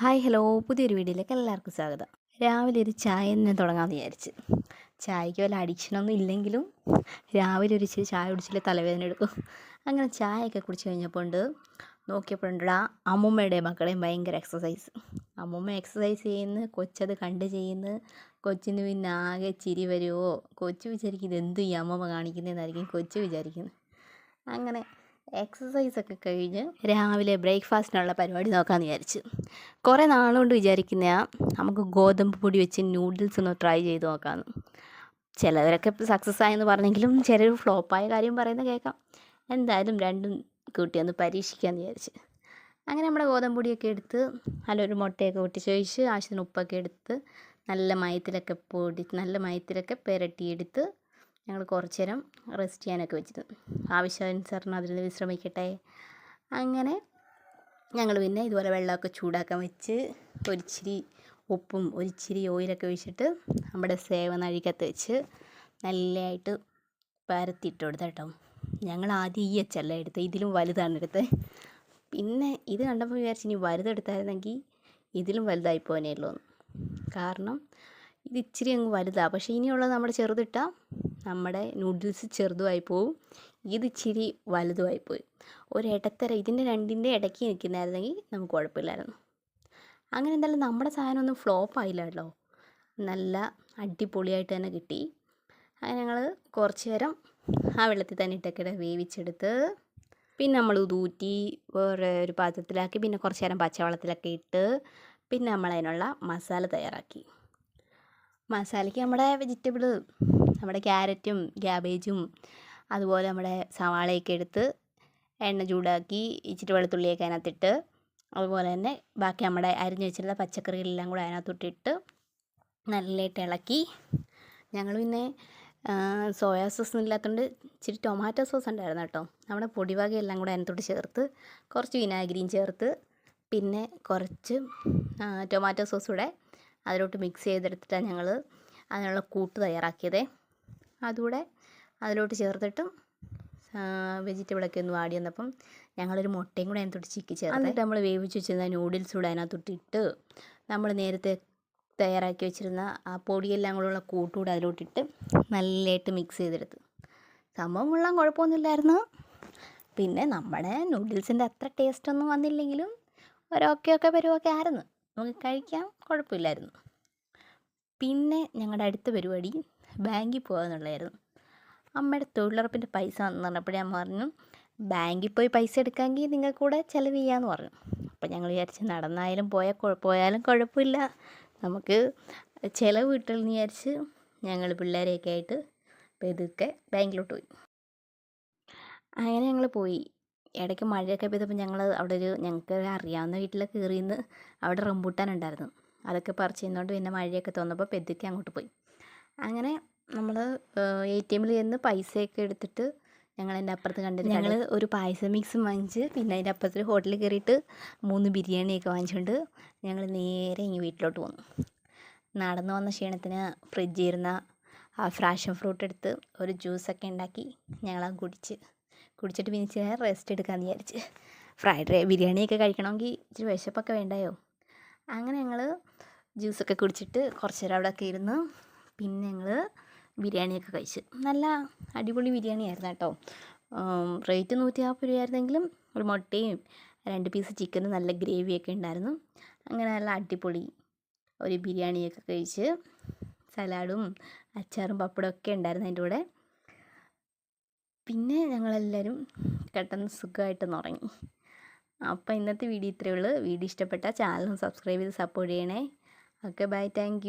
Hi hello. പുതിയൊരു വീഡിയോയിലേക്ക് എല്ലാവർക്കും സ്വാഗതം. രാവിലെ ഒരു ചായ തന്നെ തുടങ്ങാമെന്ന് വിചാരിച്ച്. ചായക്ക് വല്ല അഡിക്ഷനൊന്നും ഇല്ലെങ്കിലും രാവിലെ ഒരു ഇച്ചിരി ചായ കുടിച്ചില്ലേ തലവേദന എടുക്കും. അങ്ങനെ ചായയൊക്കെ കുടിച്ച് കഴിഞ്ഞപ്പോൾ ഉണ്ട്. നോക്കിയപ്പോഴുണ്ടാ അമ്മൂമ്മയുടെ മക്കളെയും ഭയങ്കര എക്സസൈസ് അമ്മുമ്മ എക്സസൈസ് ചെയ്യുന്നു കൊച്ചത് കണ്ട് ചെയ്യുന്നു. കൊച്ചിന് പിന്നെ ആകെ ചിരി വരുമോ കൊച്ചു വിചാരിക്കും ഇതെന്തു ഈ അമ്മൂമ്മ കാണിക്കുന്നതെന്നായിരിക്കും കൊച്ചു വിചാരിക്കുന്നത് അങ്ങനെ എക്സസൈസ് ഒക്കെ കഴിഞ്ഞ് രാവിലെ ബ്രേക്ക്ഫാസ്റ്റിനുള്ള പരിപാടി നോക്കാമെന്ന് വിചാരിച്ചു. കുറേ നാളുകൊണ്ട് വിചാരിക്കുന്ന നമുക്ക് ഗോതമ്പ് പൊടി വെച്ച് നൂഡിൽസ് ഒന്ന് ട്രൈ ചെയ്ത് നോക്കാമെന്ന് ചിലവരൊക്കെ സക്സസ് ആയെന്ന് പറഞ്ഞെങ്കിലും ചിലർ ഫ്ലോപ്പായ കാര്യം പറയുന്നത് കേൾക്കാം എന്തായാലും രണ്ടും കൂട്ടി ഒന്ന് പരീക്ഷിക്കാമെന്ന് വിചാരിച്ച്. അങ്ങനെ നമ്മുടെ ഗോതമ്പ് പൊടിയൊക്കെ എടുത്ത് നല്ലൊരു മുട്ടയൊക്കെ പൊട്ടിച്ച് ഒഴിച്ച് ആവശ്യത്തിന് ഉപ്പൊക്കെ എടുത്ത് നല്ല മയത്തിലൊക്കെ പൊടി നല്ല മയത്തിലൊക്കെ പുരട്ടിയെടുത്ത് ഞങ്ങൾ കുറച്ച് നേരം റെസ്റ്റ് ചെയ്യാനൊക്കെ വെച്ചിരുന്നു. ആവശ്യാനുസരണം അതിൽ വിശ്രമിക്കട്ടെ. അങ്ങനെ ഞങ്ങൾ പിന്നെ ഇതുപോലെ വെള്ളമൊക്കെ ചൂടാക്കാൻ വെച്ച് ഒരിച്ചിരി ഉപ്പും ഒരിച്ചിരി ഓയിലൊക്കെ വെച്ചിട്ട് നമ്മുടെ സേവ നഴികത്ത് വെച്ച് നല്ലതായിട്ട് പരത്തിയിട്ട് കൊടുത്ത കേട്ടോ. ഞങ്ങൾ ആദ്യം ഈ അച്ചല്ല എടുത്തത് ഇതിലും വലുതാണ് എടുത്തത്. പിന്നെ ഇത് കണ്ടപ്പോൾ വിചാരിച്ചു ഇനി വലുതെടുത്തായിരുന്നെങ്കിൽ ഇതിലും വലുതായി പോകാനേ ഉള്ളൂ കാരണം ഇത് ഇച്ചിരി അങ്ങ് വലുതാണ് പക്ഷേ ഇനിയുള്ളത് നമ്മുടെ ചെറുതിട്ടാൽ നമ്മുടെ നൂഡിൽസ് ചെറുതുമായി പോവും ഇത് ഇച്ചിരി വലുതുമായി പോയി ഒരു ഇടത്തര ഇതിന്റെ രണ്ടിന്റെ ഇടയ്ക്ക് നിൽക്കുന്നതായിരുന്നെങ്കിൽ നമുക്ക് കുഴപ്പമില്ലായിരുന്നു. അങ്ങനെ എന്തായാലും നമ്മുടെ സാധനം ഒന്നും ഫ്ലോപ്പ് ആയില്ല കേട്ടോ. നല്ല അടിപൊളിയായിട്ട് തന്നെ കിട്ടി. അങ്ങനെ ഞങ്ങൾ കുറച്ച് നേരം ആ വെള്ളത്തിൽ തന്നെ ഇട്ടൊക്കെ വേവിച്ചെടുത്ത് പിന്നെ നമ്മൾ ഇതൂറ്റി വേറെ ഒരു പാത്രത്തിലാക്കി പിന്നെ കുറച്ച് നേരം പച്ചവെള്ളത്തിലൊക്കെ ഇട്ട് പിന്നെ നമ്മൾ അതിനുള്ള മസാല തയ്യാറാക്കി. മസാലയ്ക്ക് നമ്മുടെ വെജിറ്റബിൾ നമ്മുടെ ക്യാരറ്റും ക്യാബേജും അതുപോലെ നമ്മുടെ സവാളയൊക്കെ എടുത്ത് എണ്ണ ചൂടാക്കി ഇച്ചിരി വെളുത്തുള്ളിയൊക്കെ അതിനകത്തിട്ട് അതുപോലെ തന്നെ ബാക്കി നമ്മുടെ അരിഞ്ഞ് വെച്ചിട്ടുള്ള പച്ചക്കറികളെല്ലാം കൂടെ അതിനകത്തോട്ടിട്ട് നല്ലതായിട്ട് ഇളക്കി. ഞങ്ങൾ പിന്നെ സോയാ സോസ് ഇല്ലാത്തതുകൊണ്ട് ഇച്ചിരി ടൊമാറ്റോ സോസ് ഉണ്ടായിരുന്നു കേട്ടോ. നമ്മുടെ പൊടിവകയെല്ലാം കൂടെ അതിനകത്തോട്ട് ചേർത്ത് കുറച്ച് വിനാഗിരിയും ചേർത്ത് പിന്നെ കുറച്ച് ടൊമാറ്റോ സോസ് കൂടെ അതിലോട്ട് മിക്സ് ചെയ്തെടുത്തിട്ടാണ് ഞങ്ങൾ അതിനുള്ള കൂട്ട് തയ്യാറാക്കിയത്. അതുകൂടെ അതിലോട്ട് ചേർത്തിട്ടും വെജിറ്റബിളൊക്കെ ഒന്ന് വാടി വന്നപ്പം ഞങ്ങളൊരു മുട്ടയും കൂടെ അതിനകത്തോട്ട് ചിക്കി ചേർത്ത്. എന്നിട്ട് നമ്മൾ വേവിച്ച് വെച്ചിരുന്ന നൂഡിൽസ് കൂടെ അതിനകത്തോട്ടിട്ട് നമ്മൾ നേരത്തെ തയ്യാറാക്കി വെച്ചിരുന്ന ആ പൊടിയെല്ലാം കൂടെയുള്ള കൂട്ടുകൂടെ അതിലോട്ടിട്ട് നല്ലതായിട്ട് മിക്സ് ചെയ്തെടുത്ത്. സംഭവം കൊള്ളാൻ കുഴപ്പമൊന്നുമില്ലായിരുന്നു. പിന്നെ നമ്മുടെ നൂഡിൽസിന്റെ അത്ര ടേസ്റ്റ് ഒന്നും വന്നില്ലെങ്കിലും ഒരൊക്കെ ഒക്കെ പരുവൊക്കെ ആയിരുന്നു. നമുക്ക് കഴിക്കാം. കുഴപ്പമില്ലായിരുന്നു. പിന്നെ ഞങ്ങളുടെ അടുത്ത പരിപാടി ബാങ്കിൽ പോകാമെന്നുള്ളതായിരുന്നു അമ്മയുടെ തൊഴിലുറപ്പിന്റെ പൈസ എന്ന് പറഞ്ഞപ്പോഴേ അമ്മ പറഞ്ഞു ബാങ്കിൽ പോയി പൈസ എടുക്കാമെങ്കിൽ നിങ്ങൾക്ക് കൂടെ ചിലവ് ചെയ്യാമെന്ന് പറഞ്ഞു. അപ്പോൾ ഞങ്ങൾ വിചാരിച്ച് നടന്നായാലും പോയാൽ പോയാലും കുഴപ്പമില്ല. നമുക്ക് ചിലവ് കിട്ടുമെന്ന് വിചാരിച്ച് ഞങ്ങൾ പിള്ളേരെയൊക്കെ ആയിട്ട് പെതുക്കെ ബാങ്കിലോട്ട് പോയി. അങ്ങനെ ഞങ്ങൾ പോയി. ഇടയ്ക്ക് മഴയൊക്കെ പെയ്തപ്പോൾ ഞങ്ങൾ അവിടെ ഒരു ഞങ്ങൾക്ക് അറിയാവുന്ന വീട്ടിലൊക്കെ കയറിയെന്ന് അവിടെ റംബൂട്ടാൻ ഉണ്ടായിരുന്നു. അതൊക്കെ പറിച്ച് ചെയ്യുന്നതുകൊണ്ട് പിന്നെ മഴയൊക്കെ തോന്നപ്പോൾ പെതുക്കി അങ്ങോട്ട് പോയി. അങ്ങനെ നമ്മൾ എ ടി എമ്മിൽ ചെന്ന് പൈസയൊക്കെ എടുത്തിട്ട് ഞങ്ങൾ അതിന്റെ അപ്പുറത്ത് കണ്ടിട്ട് ഞങ്ങൾ ഒരു പായസം മിക്സും വാങ്ങിച്ച് പിന്നെ അതിന്റെ അപ്പുറത്ത് ഹോട്ടലിൽ കയറിയിട്ട് മൂന്ന് ബിരിയാണിയൊക്കെ വാങ്ങിച്ചുകൊണ്ട് ഞങ്ങൾ നേരെ ഇങ്ങ് വീട്ടിലോട്ട് പോന്നു. നടന്നു വന്ന ക്ഷീണത്തിന് ഫ്രിഡ്ജിൽ ഇരുന്ന ആ ഫ്രാഷൻ ഫ്രൂട്ട് എടുത്ത് ഒരു ജ്യൂസൊക്കെ ഉണ്ടാക്കി ഞങ്ങളത് കുടിച്ച്. കുടിച്ചിട്ട് പിന്നെ റെസ്റ്റ് എടുക്കാമെന്ന് വിചാരിച്ച്. ഫ്രൈഡ് ബിരിയാണിയൊക്കെ കഴിക്കണമെങ്കിൽ ഇച്ചിരി വിശപ്പൊക്കെ വേണ്ടായോ? അങ്ങനെ ഞങ്ങൾ ജ്യൂസൊക്കെ കുടിച്ചിട്ട് കുറച്ച് നേരം അവിടെയൊക്കെ ഇരുന്ന് പിന്നെ ഞങ്ങൾ ബിരിയാണിയൊക്കെ കഴിച്ച്. നല്ല അടിപൊളി ബിരിയാണി ആയിരുന്നു കേട്ടോ. റേറ്റ് നൂറ്റി നാൽപ്പത് രൂപയായിരുന്നെങ്കിലും ഒരു മുട്ടയും രണ്ട് പീസ് ചിക്കനും നല്ല ഗ്രേവിയൊക്കെ ഉണ്ടായിരുന്നു. അങ്ങനെ നല്ല അടിപൊളി ഒരു ബിരിയാണിയൊക്കെ കഴിച്ച് സലാഡും അച്ചാറും പപ്പടവും ഒക്കെ ഉണ്ടായിരുന്നു അതിന്റെ കൂടെ. പിന്നെ ഞങ്ങളെല്ലാവരും പെട്ടെന്ന് സുഖമായിട്ടൊന്ന് ഉറങ്ങി. അപ്പോൾ ഇന്നത്തെ വീഡിയോ ഇത്രയേ ഉള്ളൂ. വീഡിയോ ഇഷ്ടപ്പെട്ടാൽ ചാനലും സബ്സ്ക്രൈബ് ചെയ്ത് സപ്പോർട്ട് ചെയ്യണേ. Okay bye thank